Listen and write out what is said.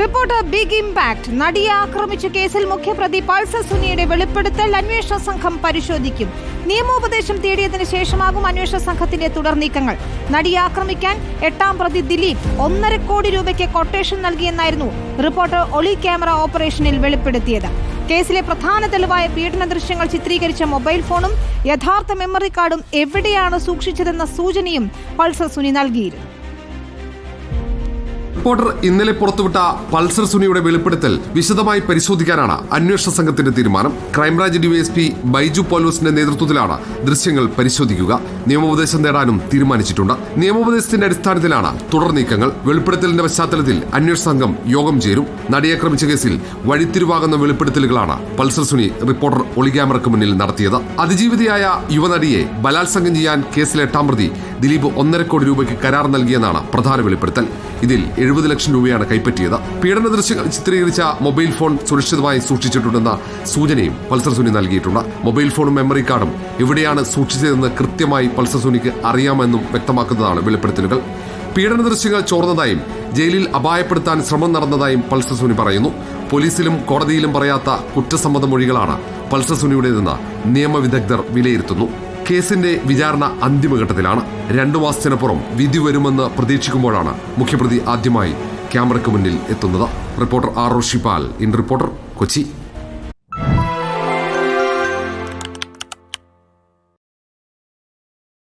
Reporter big impact നടിയെ ആക്രമിച്ച കേസിൽ മുഖ്യപ്രതി പൾസർ സുനിയുടെ വെളിപ്പെടുത്തൽ അന്വേഷണ സംഘം പരിശോധിക്കും. നിയമോപദേശം തേടിയതിനു ശേഷമാകും അന്വേഷണ സംഘത്തിന്റെ തുടർ നീക്കങ്ങൾ നടിയെ ആക്രമിക്കാൻ എട്ടാം പ്രതി ദിലീപ് ഒന്നര കോടി രൂപയ്ക്ക് കൊട്ടേഷൻ നൽകിയെന്നായിരുന്നു റിപ്പോർട്ടർ ഒളി ക്യാമറ ഓപ്പറേഷനിൽ വെളിപ്പെടുത്തിയത്. കേസിലെ പ്രധാന തെളിവായ പീഡന ദൃശ്യങ്ങൾ ചിത്രീകരിച്ച മൊബൈൽ ഫോണും യഥാർത്ഥ മെമ്മറി കാർഡും എവിടെയാണ് സൂക്ഷിച്ചതെന്ന സൂചനയും പൾസർ സുനി നൽകിയിരുന്നു. റിപ്പോർട്ടർ ഇന്നലെ പുറത്തുവിട്ട പൾസർ സുനിയുടെ വെളിപ്പെടുത്തൽ വിശദമായി പരിശോധിക്കാനാണ് അന്വേഷണ സംഘത്തിന്റെ തീരുമാനം. ക്രൈംബ്രാഞ്ച് ഡിവൈഎസ്പി ബൈജു പോലോസിന്റെ നേതൃത്വത്തിലാണ് ദൃശ്യങ്ങൾ പരിശോധിക്കുക. നിയമോപദേശം നേടാനും തീരുമാനിച്ചിട്ടുണ്ട്. നിയമോപദേശത്തിന്റെ അടിസ്ഥാനത്തിലാണ് തുടർ നീക്കങ്ങൾ. വെളിപ്പെടുത്തലിന്റെ പശ്ചാത്തലത്തിൽ അന്വേഷണ സംഘം യോഗം ചേരും. നടിയാക്രമിച്ച കേസിൽ വഴിത്തിരിവാകുന്ന വെളിപ്പെടുത്തലുകളാണ് പൾസർ സുനി റിപ്പോർട്ടർ ഒളിക്യാമറയ്ക്ക് മുന്നിൽ നടത്തിയത്. അതിജീവിതയായ യുവനടിയെ ബലാത്സംഗം ചെയ്യാൻ കേസിലെ എട്ടാം പ്രതി ദിലീപ് ഒന്നര കോടി രൂപയ്ക്ക് കരാർ നൽകിയെന്നാണ് പ്രധാന വെളിപ്പെടുത്തൽ. ഇതിൽ എഴുപത് ലക്ഷം രൂപയാണ് കൈപ്പറ്റിയത്. പീഡന ദൃശ്യങ്ങൾ ചിത്രീകരിച്ച മൊബൈൽ ഫോൺ സുരക്ഷിതമായി സൂക്ഷിച്ചിട്ടുണ്ടെന്ന സൂചനയും പൾസർ സുനി നൽകിയിട്ടുണ്ട്. മൊബൈൽ ഫോണും മെമ്മറി കാർഡും എവിടെയാണ് സൂക്ഷിച്ചതെന്ന് കൃത്യമായി പൾസർ സുനിക്ക് അറിയാമെന്നും വ്യക്തമാക്കുന്നതാണ് വെളിപ്പെടുത്തലുകൾ. പീഡന ദൃശ്യങ്ങൾ ചോർന്നതായും ജയിലിൽ അപായപ്പെടുത്താൻ ശ്രമം നടന്നതായും പൾസർ സുനി പറയുന്നു. പോലീസിലും കോടതിയിലും പറയാത്ത കുറ്റസമ്മത മൊഴികളാണ് പൾസർ സുനിയുടേതെന്ന് നിയമവിദഗ്ധർ വിലയിരുത്തുന്നു. കേസിന്റെ വിചാരണ അന്തിമഘട്ടത്തിലാണ്. രണ്ടു മാസത്തിനപ്പുറം വിധി വരുമെന്ന് പ്രതീക്ഷിക്കുമ്പോഴാണ് മുഖ്യപ്രതി ആദ്യമായി ക്യാമറയ്ക്ക് മുന്നിൽ എത്തുന്നത്. Reporter R Roshipal in reporter Kochi.